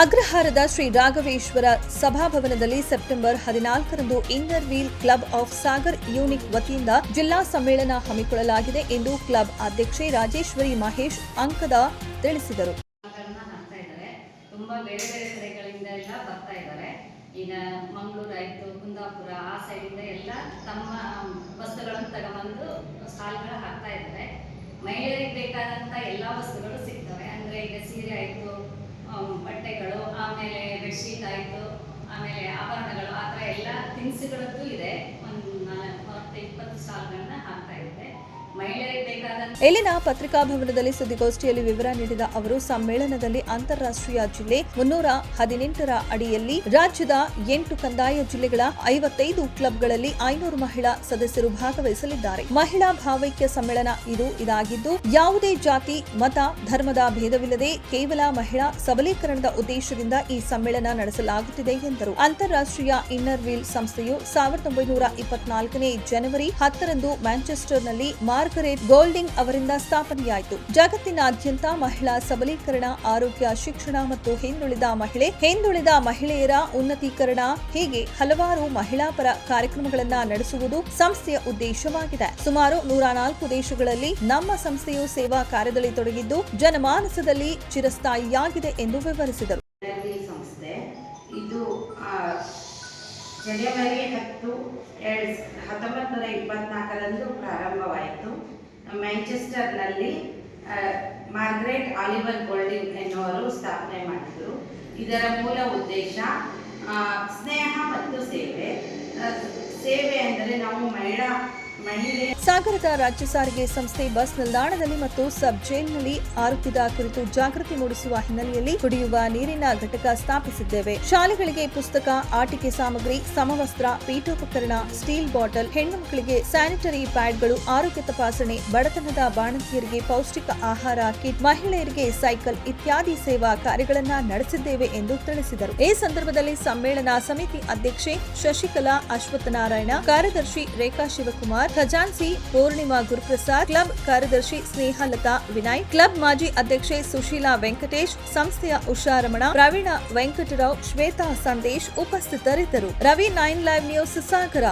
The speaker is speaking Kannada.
ಅಗ್ರಹಾರದ ಶ್ರೀ ರಾಘವೇಶ್ವರ ಸಭಾಭವನದಲ್ಲಿ ಸೆಪ್ಟೆಂಬರ್ ಹದಿನಾಲ್ಕರಂದು inner wheel club of Sagar unique ವತಿಯಿಂದ ಜಿಲ್ಲಾ ಸಮ್ಮೇಳನ ಹಮ್ಮಿಕೊಳ್ಳಲಾಗಿದೆ ಎಂದು ಕ್ಲಬ್ ಅಧ್ಯಕ್ಷೆ ರಾಜೇಶ್ವರಿ ಮಹೇಶ್ ಅಂಕದ ತಿಳಿಸಿದರು. ತುಂಬಾ ಬೇರೆ ಬೇರೆ ಕಡೆಗಳಿಂದ ಎಲ್ಲ ಬರ್ತಾ ಇದ್ದಾರೆ. ಈಗ ಮಂಗಳೂರು ಆಯ್ತು, ಕುಂದಾಪುರ, ಆ ಸೈಡಿಂದ ಎಲ್ಲ ತಮ್ಮ ವಸ್ತುಗಳನ್ನು ತಗೊಂಡ್ಬಂದು ಸ್ಟಾಲ್ಗಳು ಹಾಕ್ತಾ ಇದ್ದಾರೆ. ಮಹಿಳೆಯರಿಗೆ ಬೇಕಾದಂಥ ಎಲ್ಲ ವಸ್ತುಗಳು ಸಿಗ್ತವೆ. ಅಂದರೆ ಈಗ ಸೀರೆ ಆಯಿತು ಬಟ್ಟೆಗಳು ಆಮೇಲೆ ಬೆಡ್ಶೀಟ್ ಆಯಿತು ಆಮೇಲೆ ಆಭರಣಗಳು ಆ ಥರ ಎಲ್ಲ ತಿನಿಸುಗಳದ್ದು ಇದೆ ಒಂದು ಮತ್ತೆ ಇಪ್ಪತ್ತು ಸ್ಟಾಲ್ಗಳನ್ನ ಹಾಕ್ತಾ ಇದ್ದಾರೆ ಮಹಿಳೆಯರಿಗೆ ಬೇಕಾದಂಥ ಇಲ್ಲಿನ ಪತ್ರಿಕಾ ಭವನದಲ್ಲಿ ಸುದ್ದಿಗೋಷ್ಠಿಯಲ್ಲಿ ವಿವರ ನೀಡಿದ ಅವರು, ಸಮ್ಮೇಳನದಲ್ಲಿ ಅಂತಾರಾಷ್ಟ್ರೀಯ ಜಿಲ್ಲೆ ಮುನ್ನೂರ ಹದಿನೆಂಟರ ಅಡಿಯಲ್ಲಿ ರಾಜ್ಯದ ಎಂಟು ಕಂದಾಯ ಜಿಲ್ಲೆಗಳ ಐವತ್ತೈದು ಕ್ಲಬ್ಗಳಲ್ಲಿ ಐನೂರು ಮಹಿಳಾ ಸದಸ್ಯರು ಭಾಗವಹಿಸಲಿದ್ದಾರೆ. ಮಹಿಳಾ ಭಾವೈಕ್ಯ ಸಮ್ಮೇಳನ ಇದು ಇದಾಗಿದ್ದು, ಯಾವುದೇ ಜಾತಿ, ಮತ, ಧರ್ಮದ ಭೇದವಿಲ್ಲದೆ ಕೇವಲ ಮಹಿಳಾ ಸಬಲೀಕರಣದ ಉದ್ದೇಶದಿಂದ ಈ ಸಮ್ಮೇಳನ ನಡೆಸಲಾಗುತ್ತಿದೆ ಎಂದರು. ಅಂತಾರಾಷ್ಟ್ರೀಯ ಇನ್ನರ್ ವೀಲ್ ಸಂಸ್ಥೆಯು ಸಾವಿರದ ಒಂಬೈನೂರ ಇಪ್ಪತ್ನಾಲ್ಕನೇ ಜನವರಿ ಹತ್ತರಂದು ಮ್ಯಾಂಚೆಸ್ಟರ್ನಲ್ಲಿ ಮಾರ್ಗರೆಟ್ ಗೋಲ್ಡಿಂಗ್ ಅವರಿಂದ ಸ್ಥಾಪನೆಯಾಯಿತು. ಜಗತ್ತಿನಾದ್ಯಂತ ಮಹಿಳಾ ಸಬಲೀಕರಣ, ಆರೋಗ್ಯ, ಶಿಕ್ಷಣ ಮತ್ತು ಹಿಂದುಳಿದ ಮಹಿಳೆ, ಹಿಂದುಳಿದ ಮಹಿಳೆಯರ ಉನ್ನತೀಕರಣ ಹೀಗೆ ಹಲವಾರು ಮಹಿಳಾ ಪರ ಕಾರ್ಯಕ್ರಮಗಳನ್ನು ನಡೆಸುವುದು ಸಂಸ್ಥೆಯ ಉದ್ದೇಶವಾಗಿದೆ. ಸುಮಾರು ನೂರ ನಾಲ್ಕು ದೇಶಗಳಲ್ಲಿ ನಮ್ಮ ಸಂಸ್ಥೆಯು ಸೇವಾ ಕಾರ್ಯದಲ್ಲಿ ತೊಡಗಿದ್ದು, ಜನಮಾನಸದಲ್ಲಿ ಚಿರಸ್ಥಾಯಿಯಾಗಿದೆ ಎಂದು ವಿವರಿಸಿದರು. ಇದು ಜನವರಿ ಹತ್ತು ಎರಡು ಹತ್ತೊಂಬತ್ತು ನೂರ ಇಪ್ಪತ್ನಾಲ್ಕರಂದು ಪ್ರಾರಂಭವಾಯಿತು. ಮ್ಯಾಂಚೆಸ್ಟರ್ನಲ್ಲಿ ಮಾರ್ಗ್ರೆಟ್ ಆಲಿವರ್ ಗೋಲ್ಡಿಂಗ್ ಎನ್ನುವರು ಸ್ಥಾಪನೆ ಮಾಡಿದರು. ಇದರ ಮೂಲ ಉದ್ದೇಶ ಸ್ನೇಹ ಮತ್ತು ಸೇವೆ. ಸೇವೆ ಅಂದರೆ ನಾವು ಮಹಿಳೆ ಸಾಗರದ ರಾಜ್ಯ ಸಾರಿಗೆ ಸಂಸ್ಥೆ ಬಸ್ ನಿಲ್ದಾಣದಲ್ಲಿ ಮತ್ತು ಸಬ್ ಜೈಲ್ನಲ್ಲಿ ಆರೋಗ್ಯದ ಕುರಿತು ಜಾಗೃತಿ ಮೂಡಿಸುವ ಹಿನ್ನೆಲೆಯಲ್ಲಿ ಕುಡಿಯುವ ನೀರಿನ ಘಟಕ ಸ್ಥಾಪಿಸಿದ್ದೇವೆ. ಶಾಲೆಗಳಿಗೆ ಪುಸ್ತಕ, ಆಟಿಕೆ ಸಾಮಗ್ರಿ, ಸಮವಸ್ತ್ರ, ಪೀಠೋಪಕರಣ, ಸ್ಟೀಲ್ ಬಾಟಲ್, ಹೆಣ್ಣು ಮಕ್ಕಳಿಗೆ ಸ್ಯಾನಿಟರಿ ಪ್ಯಾಡ್ಗಳು, ಆರೋಗ್ಯ ತಪಾಸಣೆ, ಬಡತನದ ಬಾಣಂತಿಯರಿಗೆ ಪೌಷ್ಟಿಕ ಆಹಾರ ಕಿಟ್, ಮಹಿಳೆಯರಿಗೆ ಸೈಕಲ್ ಇತ್ಯಾದಿ ಸೇವಾ ಕಾರ್ಯಗಳನ್ನು ನಡೆಸಿದ್ದೇವೆ ಎಂದು ತಿಳಿಸಿದರು. ಈ ಸಂದರ್ಭದಲ್ಲಿ ಸಮ್ಮೇಳನ ಸಮಿತಿ ಅಧ್ಯಕ್ಷೆ ಶಶಿಕಲಾ ಅಶ್ವತ್ಥನಾರಾಯಣ, ಕಾರ್ಯದರ್ಶಿ ರೇಖಾ ಶಿವಕುಮಾರ್ ಖಜಾನ್ಸಿ ಪೂರ್ಣಿಮಾ ಗುರುಪ್ರಸಾದ್, ಕ್ಲಬ್ ಕಾರ್ಯದರ್ಶಿ ಸ್ನೇಹಲತಾ ವಿನಯ್, ಕ್ಲಬ್ ಮಾಜಿ ಅಧ್ಯಕ್ಷೆ ಸುಶೀಲಾ ವೆಂಕಟೇಶ್, ಸಂಸ್ಥೆಯ ಉಷಾರಮಣ ಪ್ರವೀಣ ವೆಂಕಟರಾವ್, ಶ್ವೇತಾ ಸಂದೇಶ್ ಉಪಸ್ಥಿತರಿದ್ದರು. Ravi nine live news, Sagara.